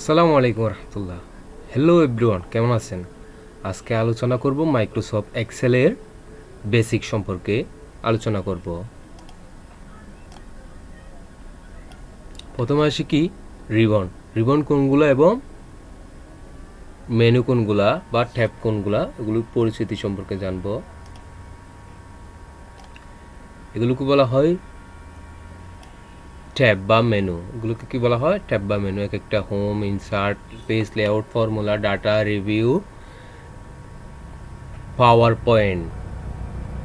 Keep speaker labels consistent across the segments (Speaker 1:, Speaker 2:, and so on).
Speaker 1: আসসালামু আলাইকুম রহমতুল্লাহ। Hello everyone কেমন আছেন? আজকে আলোচনা করব মাইক্রোসফট এক্সেলের বেসিক সম্পর্কে আলোচনা করব। প্রথমে আসি কি? রিবন রিবন কোনগুলো এবং মেনু কোনগুলা বা ট্যাব কোনগুলা এগুলোর পরিচিতি সম্পর্কে জানব। এগুলোকে বলা হয় ট্যাব বা মেনু, এগুলোকে কি বলা হয়? ট্যাব বা মেনু, এক একটা home insert page layout formula data review PowerPoint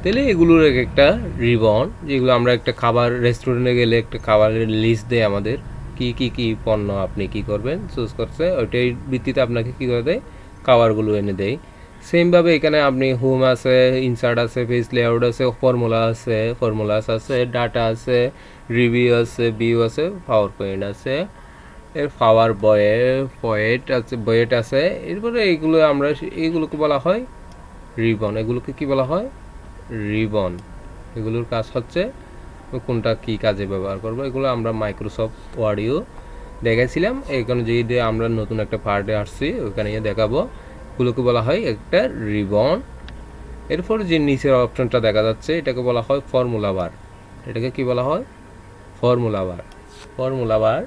Speaker 1: তাহলে এগুলোর এক একটা রিবন যেগুলো আমরা একটা খাবার রেস্টুরেন্টে গেলে একটা খাবারের লিস্ট দেয় আমাদের, কি কি কি পণ্য আপনি কি করবেন চুজ করছে ওইটাই ভিত্তিতে আপনাকে কী করে দেয়? খাবারগুলো এনে দেয়। সেমভাবে এখানে আপনি হোম আছে ইনসার্ট আছে পেজ লেআউট আছে ফর্মুলা আছে ফর্মুলাস আছে ডাটা আছে রিভিউ আছে ভিউ আছে পাওয়ার পয়েন্ট আছে, এর পাওয়ার বয়ে পয়েট আছে বয়েট আছে, এরপরে এইগুলো আমরা এইগুলোকে বলা হয় রিবন এগুলোকে কি বলা হয়? রিবন এগুলোর কাজ হচ্ছে কোনটা কি কাজে ব্যবহার করব, এগুলো আমরা মাইক্রোসফট ওয়ার্ডিও দেখাইছিলাম। এখানে যদি আমরা নতুন একটা পার্টে আসছি, ওখানে দেখাবো। এগুলোকে বলা হয়, একটা রিবন। এরপর যে নিচের অপশনটা দেখা যাচ্ছে, এটাকে বলা হয় ফর্মুলা বার এটাকে কি বলা হয়? Formula bar formula bar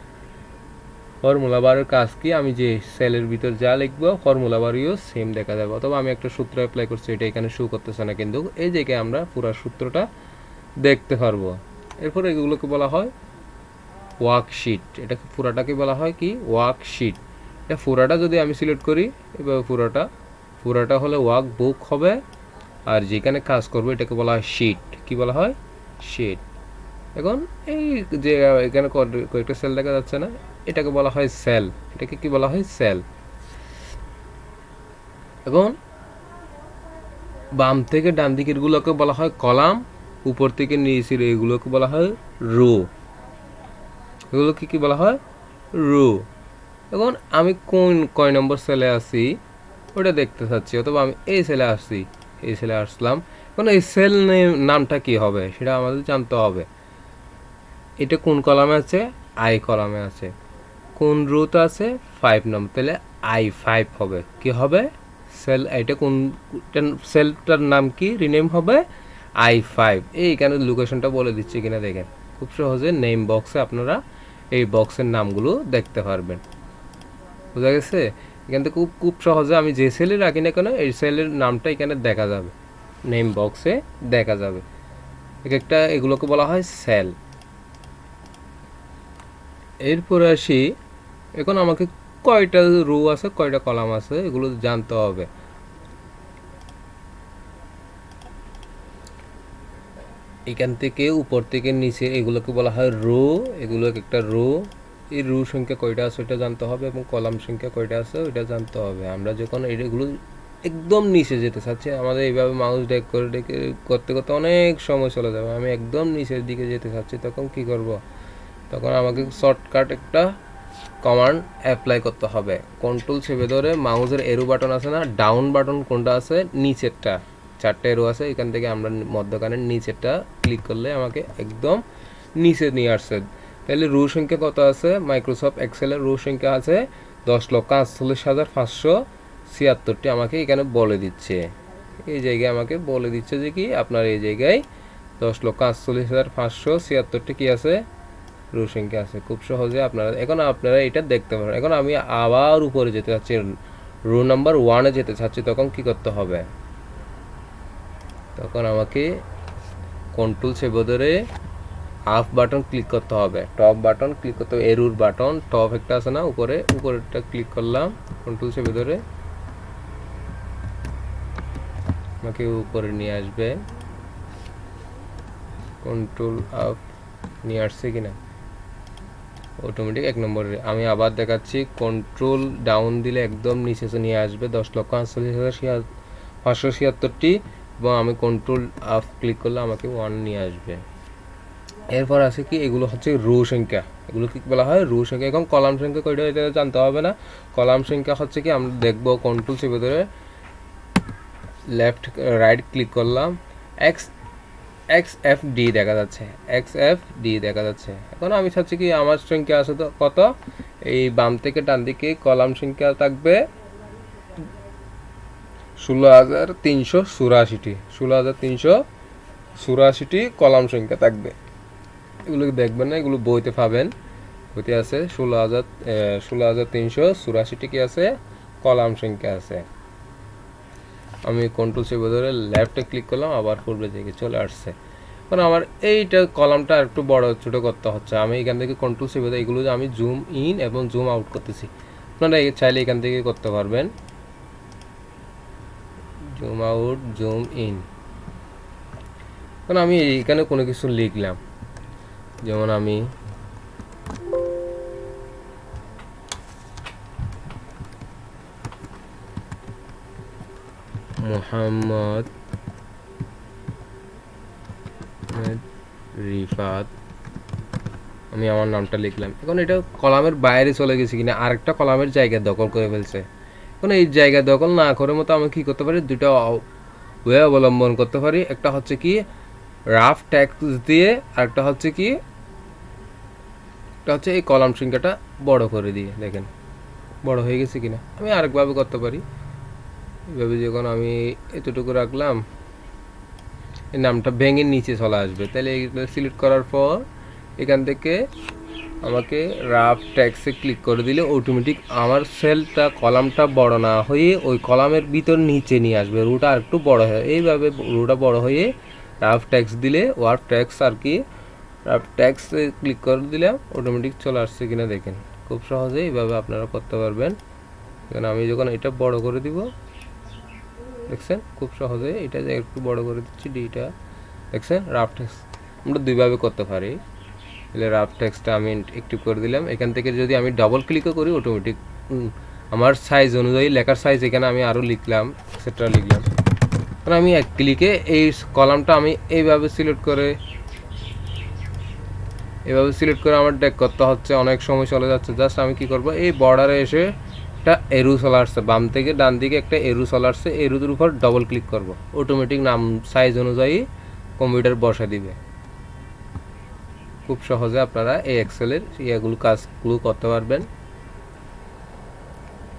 Speaker 1: formula বারের কাজ কি? আমি যে সেলের ভিতর যা লিখব ফর্মুলা বারও সেম দেখা যাবে। অথবা আমি একটা সূত্র অ্যাপ্লাই করছি, এটা এখানে শো করতেছে না কিন্তু, এই জায়গায় আমরা পুরো সূত্রটা দেখতে পারব। এরপর এগুলোকে বলা হয় ওয়ার্কশিট এটাকে পুরাটাকে বলা হয় কি? ওয়ার্কশিট এটা পুরাটা যদি আমি সিলেক্ট করি এভাবে পুরাটা পুরাটা হলে ওয়ার্ক বুক হবে, আর যেখানে কাজ করবে এটাকে বলা হয় শিট। কি বলা হয়? শিট। এখন এই যে এখানে কয়েকটা সেল দেখা যাচ্ছে না, এটাকে বলা হয় সেল। এটাকে কি বলা হয়? সেল। এখন বাম থেকে ডান দিকের গুলোকে বলা হয় কলাম, উপর থেকে নিচের এগুলোকে বলা হয় রো। এগুলোকে কি বলা হয়? রো। এখন আমি কোন কয় নম্বর সেলে আছি, ওটা দেখতে চাচ্ছি, অথবা আমি এই সেলে আসছি, এই সেলে আসলাম। এখন এই সেল নামটা কি হবে, সেটা আমাদের জানতে হবে। এটা কোন কলামে আছে? আই কলামে আছে। কোন রোতে আছে? ফাইভ নম্বর তাহলে আই ফাইভ হবে। কি হবে? সেল এটা কোন সেলটার নাম কি? রিনেম হবে আই ফাইভ এই এইখানে লোকেশনটা বলে দিচ্ছি কিনা দেখেন। খুব সহজে নেম বক্সে আপনারা এই বক্সের নামগুলো দেখতে পারবেন। বোঝা গেছে? এখান থেকে খুব খুব সহজে আমি যে সেলে রাখি না কেন, এই সেলের নামটা এখানে দেখা যাবে। নেম বক্সে দেখা যাবে। এক একটা এগুলোকে বলা হয় সেল এরপরে আসি, এখন আমাকে কয়টা রো আছে, কয়টা কলাম আছে, এগুলো জানতে হবে। এখান থেকে উপর থেকে নিচে এগুলোকে বলা হয় রো এগুলো এক একটা রো এই রো সংখ্যা কয়টা আছে ওইটা জানতে হবে এবং কলাম সংখ্যা কয়টা আছে ওইটা জানতে হবে। আমরা যখন এগুলো একদম নিচে যেতে চাচ্ছি, আমাদের এইভাবে মাউস ডেক করে ডেকে করতে করতে অনেক সময় চলে যাবে। আমি একদম নিচের দিকে যেতে চাচ্ছি, তখন কি করব? তখন আমাকে শর্টকাট একটা কমান্ড অ্যাপ্লাই করতে হবে। কন্ট্রোল চেপে ধরে মাউসের এরো বাটন আছে না ডাউন বাটন কোনটা আছে? নিচেরটা। চারটে এরো আছে, এখান থেকে আমরা মধ্যখানের নিচেরটা ক্লিক করলে আমাকে একদম নিচে নিয়ে আসছে তাহলে রু সংখ্যা কত আছে? মাইক্রোসফট এক্সেলের রু সংখ্যা আছে দশ লক্ষ আটচল্লিশ হাজার পাঁচশো ছিয়াত্তরটি আমাকে এখানে বলে দিচ্ছে। এই জায়গায় আমাকে বলে দিচ্ছে যে কি? আপনার এই জায়গায় দশ লক্ষ আটচল্লিশ হাজার পাঁচশো ছিয়াত্তরটি কি আছে? রো সংখ্যা আছে। খুব সহজে আপনারা এখন আপনারা এটা দেখতে পারেন। এখন আমি আবার উপরে যেতে চাচ্ছি। রো নাম্বার ওয়ানে যেতে চাচ্ছি, তখন কি করতে হবে? তখন আমাকে কন্ট্রোল চেপে ধরে হাফ বাটন ক্লিক করতে হবে। টপ বাটন ক্লিক করতে হবে, এরুর বাটন। টপ একটা আছে না, উপরে, উপরেরটা ক্লিক করলাম কন্ট্রোল চেপে ধরে আমাকে উপরে নিয়ে আসবে। কন্ট্রোল আপ নিয়ে আসছে কিনা? অটোমেটিক এক নম্বরে। আমি আবার দেখাচ্ছি কন্ট্রোল ডাউন দিলে একদম নিচে নিয়ে আসবে, দশ লক্ষ আটচল্লিশ হাজার পাঁচশো ছিয়াত্তরটি। এবং আমি কন্ট্রোল আপ ক্লিক করলে আমাকে ওয়ান নিয়ে আসবে। এরপর আছে কি, এগুলো হচ্ছে রো সংখ্যা। এগুলো কি বলা হয়? রো সংখ্যা। এখন কলাম সংখ্যা কয়টা এটা জানতে হবে না। কলাম সংখ্যা হচ্ছে কি, আমরা দেখব কন্ট্রোল চেপে ধরে লেফট রাইট ক্লিক করলাম। এক্স এক্স এফ ডি দেখা যাচ্ছে। এক্স এফ ডি দেখা যাচ্ছে। এখন আমি চাচ্ছি কি, আমার সংখ্যা আছে তো কত? এই বাম থেকে ডান দিকে কলাম সংখ্যা থাকবে ষোলো হাজার তিনশো চুরাশিটি। ষোলো হাজার তিনশো চুরাশিটি কলাম সংখ্যা থাকবে। এগুলো দেখবেন না, এগুলো বইতে পাবেন। বইতে আছে ষোলো হাজার ষোলো হাজার তিনশো, চুরাশিটি কি আছে? কলাম সংখ্যা আছে। আমি কন্ট্রোল সেভ ধরে লেফটে ক্লিক করলাম, আবার পূর্বে দিকে চলে আসছে। কারণ আমার এইটা কলামটা আর একটু বড়, ছোট করতে হচ্ছে। আমি এখান থেকে কন্ট্রোল সেভ এগুলো আমি জুম ইন এবং জুম আউট করতেছি। আপনারা চাইলে এখান থেকে করতে পারবেন। জুম আউট জুম ইন কারণ আমি এখানে কোনো কিছু লিখলাম। যেমন আমি। মোহাম্মদ রিফাত। আমি আমার নামটা লিখলাম। এখন এটা কলামের বাইরে চলে গেছে কিনা, আরেকটা কলামের জায়গা দখল করে ফেলছে। এখন এই জায়গা দখল না করে মতো আমি কি করতে পারি? দুটো ওয়ে অবলম্বন করতে পারি। একটা হচ্ছে কি, রাফ ট্যাক্স দিয়ে, আরেকটা হচ্ছে কি একটা হচ্ছে এই কলাম সংখ্যাটা বড় করে দিয়ে, দেখেন। বড় হয়ে গেছে কিনা? আমি আরেকভাবে করতে পারি। এভাবে যখন আমি এতটুকু রাখলাম, এই নামটা ভেঙে নিচে চলে আসবে। তাহলে এইগুলো সিলেক্ট করার পর এখান থেকে আমাকে রাফ ট্যাক্সে ক্লিক করে দিলে অটোমেটিক আমার সেলটা কলামটা বড় না হয়ে ওই কলামের ভিতর নিচে নিয়ে আসবে। রুটা আর একটু বড় হয়, এইভাবে রুটা বড় হয়ে রাফ ট্যাক্স দিলে ওয়ার্ড ট্যাক্স আর কি ট্যাক্সে ক্লিক করে দিলাম অটোমেটিক চলে আসছে কিনা দেখেন। খুব সহজে এইভাবে আপনারা করতে পারবেন। এখানে আমি যখন এটা বড় করে দিব, দেখছেন? খুব সহজে এটা একটু বড় করে দিচ্ছি ডিটা দেখছেন? রাফ টেক্স আমরা দুইভাবে করতে পারি। তাহলে রাফ টেক্সটা আমি একটু করে দিলাম। এখান থেকে যদি আমি ডাবল ক্লিকও করি অটোমেটিক আমার সাইজ অনুযায়ী, লেখার সাইজ এখানে আমি আরও লিখলাম সেটা লিখলাম। কারণ আমি এক ক্লিকে এই কলামটা আমি এইভাবে সিলেক্ট করে এভাবে সিলেক্ট করে আমার ডেক করতে হচ্ছে, অনেক সময় চলে যাচ্ছে। জাস্ট আমি কি করব? এই বর্ডারে এসে একটা এরু চলে আসছে বাম থেকে ডান দিকে একটা এরু চলে আসছে এরুদের উপর ডবল ক্লিক করব। অটোমেটিক নাম সাইজ অনুযায়ী কম্পিউটার বসা দিবে। খুব সহজে আপনারা এই এক্সেলের ইয়েগুলো কাজগুলো করতে পারবেন।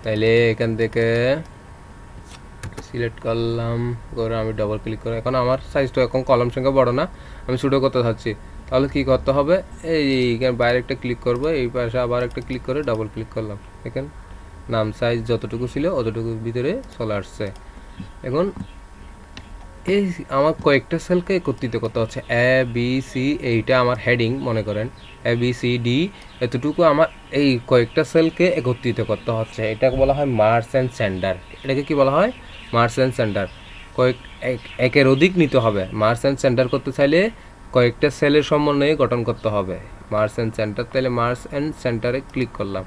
Speaker 1: তাইলে এখান থেকে সিলেক্ট করলাম। করে আমি ডবল ক্লিক করে এখন আমার সাইজটা এখন কলম সংখ্যা বড় না। আমি ছোটো করতে চাচ্ছি। তাহলে কি করতে হবে? এই এইখানে বাইরে একটা ক্লিক করব, এই পাশে আবার একটা ক্লিক করে ডাবল ক্লিক করলাম। দেখেন, নাম সাইজ যতটুকু ছিল অতটুকুর ভিতরে চলে আসছে। এখন এই আমার কয়েকটা সেলকে একত্রিত করতে হচ্ছে। এ বি সি এইটা আমার হেডিং মনে করেন। এ বি সি ডি এতটুকু আমার এই কয়েকটা সেলকে একত্রিত করতে হচ্ছে। এটাকে বলা হয় মার্স অ্যান্ড সেন্টার এটাকে কি বলা হয়? মার্স অ্যান্ড সেন্টার কয়েক একের অধিক নিতে হবে। মার্স অ্যান্ড সেন্টার করতে চাইলে কয়েকটা সেলের সমন্বয়ে গঠন করতে হবে। মার্স অ্যান্ড সেন্টার তাহলে মার্স অ্যান্ড সেন্টারে ক্লিক করলাম।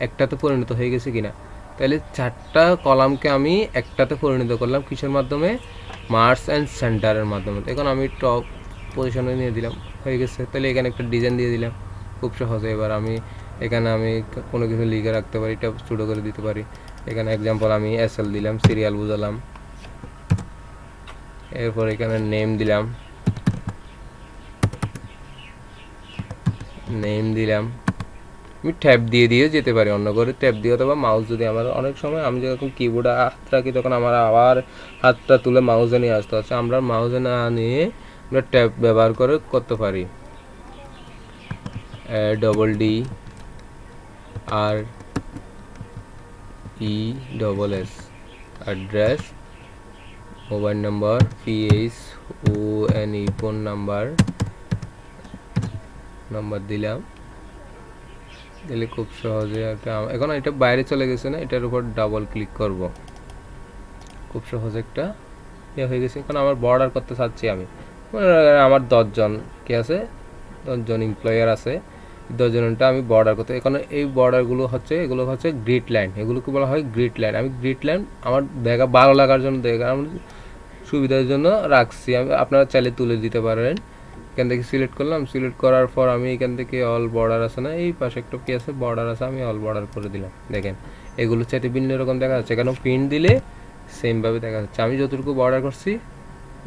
Speaker 1: একটাতে পরিণত হয়ে গেছে কিনা? তাহলে চারটা কলামকে আমি একটাতে পরিণত করলাম কিসের মাধ্যমে? মার্স অ্যান্ড সেন্টারের মাধ্যমে। এখন আমি টপ পজিশনে নিয়ে দিলাম। হয়ে গেছে। তাহলে এখানে একটা ডিজাইন দিয়ে দিলাম। খুব সহজে এবার আমি এখানে আমি কোনো কিছু লিখে রাখতে পারি এটা স্টুডিও করে দিতে পারি। এখানে এক্সাম্পল আমি এস দিলাম সিরিয়াল বুঝালাম। এরপর এখানে নেম দিলাম। নেম দিলাম। আমি ট্যাপ দিয়ে দিয়ে যেতে পারি, অন্য করে ট্যাপ দিয়ে অথবা মাউস যদি আমার, অনেক সময় আমি যখন কিবোর্ডে হাত রাখি তখন আমার আবার হাতটা তুলে মাউসে নিয়ে আসতে হচ্ছে আমরা মাউসে না নিয়ে আমরা ট্যাপ ব্যবহার করে করতে পারি। Double D R E double S address mobile number P H O N E phone number number দিলাম। দিলে খুব সহজে একটা এখন এটা বাইরে চলে গেছে না, এটার উপর ডাবল ক্লিক করব। খুব সহজে একটা ইয়ে হয়ে গেছে। এখন আমার বর্ডার করতে চাচ্ছি আমি। আমার দশজন কি আছে? দশজন এমপ্লয়ার আছে। দশজনটা আমি বর্ডার করতে এখন এই বর্ডারগুলো হচ্ছে, এগুলো হচ্ছে গ্রিড লাইন এগুলোকে বলা হয় গ্রিড লাইন আমি গ্রিড লাইন আমার দেখা ভালো লাগার জন্য দেখা সুবিধার জন্য রাখছি। আমি আপনারা চাইলে তুলে দিতে পারেন। এখান থেকে সিলেক্ট করলাম। সিলেক্ট করার পর আমি এখান থেকে অল বর্ডার আছে না? এই পাশে একটা কি আছে বর্ডার আছে, আমি অল বর্ডার করে দিলাম। দেখেন, এগুলো চাইতে ভিন্ন রকম দেখা যাচ্ছে। কেন প্রিন্ট দিলে সেমভাবে দেখা যাচ্ছে। আমি যতটুকু বর্ডার করছি,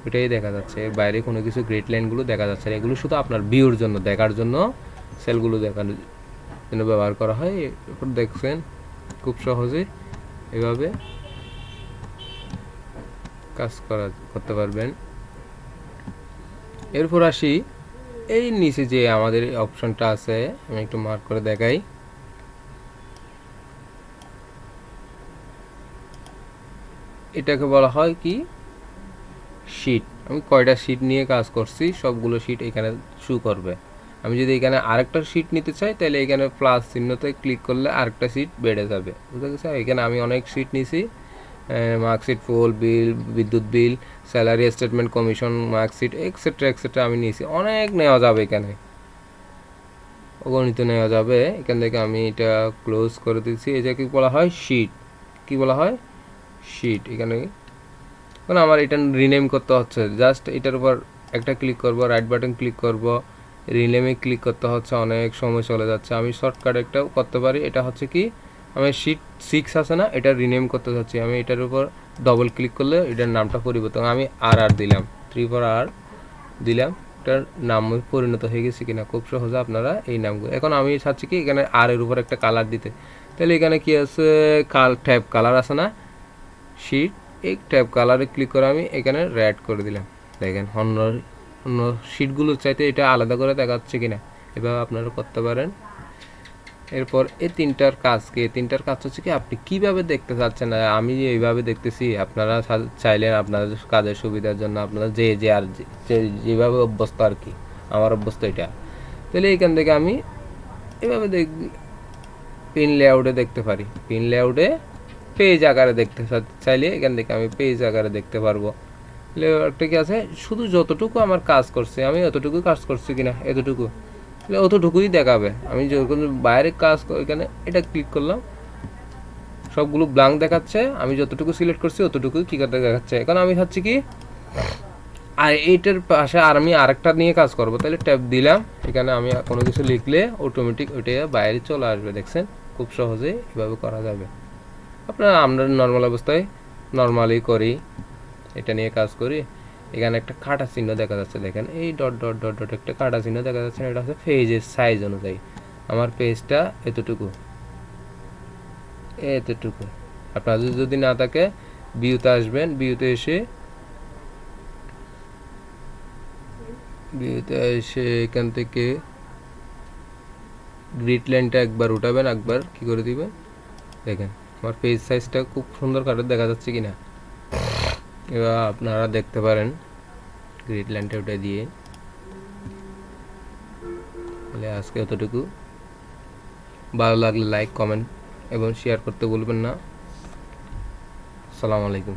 Speaker 1: ওইটাই দেখা যাচ্ছে। এর বাইরে কোনো কিছু গ্রেট লাইনগুলো দেখা যাচ্ছে না। এগুলো শুধু আপনার ভিউর জন্য, দেখার জন্য সেলগুলো দেখানোর জন্য ব্যবহার করা হয়। এরপর দেখছেন, খুব সহজে এভাবে কাজ করা, করতে পারবেন। এরপর আসি, এই নিচে যে আমাদের অপশনটা আছে, আমি একটু মার্ক করে দেখাই। এটাকে বলা হয় কি? শিট আমি কয়টা শিট নিয়ে কাজ করছি, সবগুলো শিট এখানে শু করবে। আমি যদি এখানে আরেকটা শিট নিতে চাই, তাহলে এখানে প্লাস চিহ্নতে ক্লিক করলে আরেকটা শিট বেড়ে যাবে। বুঝতে গেছে? এখানে আমি অনেক শিট নিছি। মার্কশিট ফুল বিল বিদ্যুৎ bill salary statement commission marksheet etcetera etcetera আমি নিয়েছি। অনেক নেওয়া যাবে এখানে। অগণিত নেওয়া যাবে। এখান থেকে আমি এটা ক্লোজ করে দিচ্ছি এটা কি বলা হয়? শিট কি বলা হয়? শিট এখানে কারণ আমার এটা রিনেম করতে হচ্ছে। জাস্ট এটার উপর একটা ক্লিক করব রাইট বাটন ক্লিক করব। রিনেমে ক্লিক করতে হচ্ছে। অনেক সময় চলে যাচ্ছে। আমি শর্টকাট একটাও করতে পারি। এটা হচ্ছে কি? আমি শিট সিক্স আছে না, এটা রিনেম করতে চাচ্ছি। আমি এটার উপর ডবল ক্লিক করলে এটার নামটা পরিবর্তন। আমি আর আর দিলাম। থ্রি ফোর আর দিলাম। এটার নাম পরিণত হয়ে গেছে কিনা খুব সহজে আপনারা এই নামগুলো এখন আমি চাচ্ছি কি এখানে আর এর উপর একটা কালার দিতে। তাহলে এখানে কি আছে? কাল ট্যাব কালার আছে না? শিট এই ট্যাব কালারে ক্লিক করে আমি এখানে রেড করে দিলাম। দেখেন, অন্য অন্য শিটগুলোর চাইতে এটা আলাদা করে দেখাচ্ছে কিনা। এভাবে আপনারা করতে পারেন। এরপর এই তিনটার কাজ কি? তিনটার কাজ হচ্ছে কি, আপনি কীভাবে দেখতে চাচ্ছেন? আমি এইভাবে দেখতেছি, আপনারা চাইলেন আপনাদের কাজের সুবিধার জন্য আপনারা যে যে আর যেভাবে অভ্যস্ত আর কি, আমার অভ্যস্ত এটা। তাহলে এখান থেকে আমি এভাবে দেখ পিন লেআউটে দেখতে পারি। পিন লেআউটে পেজ আকারে দেখতে চাইলে এখান থেকে আমি পেজ আকারে দেখতে পারব। লেআউটটা কি আছে? শুধু যতটুকু আমার কাজ করছে, আমি অতটুকু কাজ করছি কিনা? এতটুকু। অতটুকুই দেখাবে। আমি যখন বাইরে কাজ এখানে এটা ক্লিক করলাম, সবগুলো ব্লাঙ্ক দেখাচ্ছে, আমি যতটুকু সিলেক্ট করছি অতটুকুই কী করতে দেখাচ্ছে। এখন আমি ভাবছি কি, আর এইটার পাশে আর আমি আরেকটা নিয়ে কাজ করব। তাহলে ট্যাব দিলাম, এখানে আমি কোনো কিছু লিখলে অটোমেটিক ওইটা বাইরে চলে আসবে, দেখছেন? খুব সহজে এভাবে করা যাবে। আপনারা আমরা নর্মাল অবস্থায় নর্মালি করি, এটা নিয়ে কাজ করি। এখানে একটা কাটা চিহ্ন দেখা যাচ্ছে, দেখেন। এই ডট ডট ডট ডট একটা কাটা চিহ্ন দেখা যাচ্ছে, এটা হচ্ছে পেজের সাইজ অনুযায়ী। আমার পেজটা এতটুকু। এতটুকু। আপনাদের যদি না থাকে বিউতে আসবেন। বিউতে এসে বিউতে এসে এখান থেকে গ্রিড লাইনটা একবার উঠাবেন, একবার কি করে দিবেন? দেখেন, আমার পেজ সাইজটা খুব সুন্দর কাটে দেখা যাচ্ছে কিনা। এবার আপনারা দেখতে পারেন গ্রিড লাইনটা ওটা দিয়ে। তাহলে আজকে এতটুকু। ভালো লাগলে লাইক কমেন্ট এবং শেয়ার করতে বলবেন না। সালামু আলাইকুম।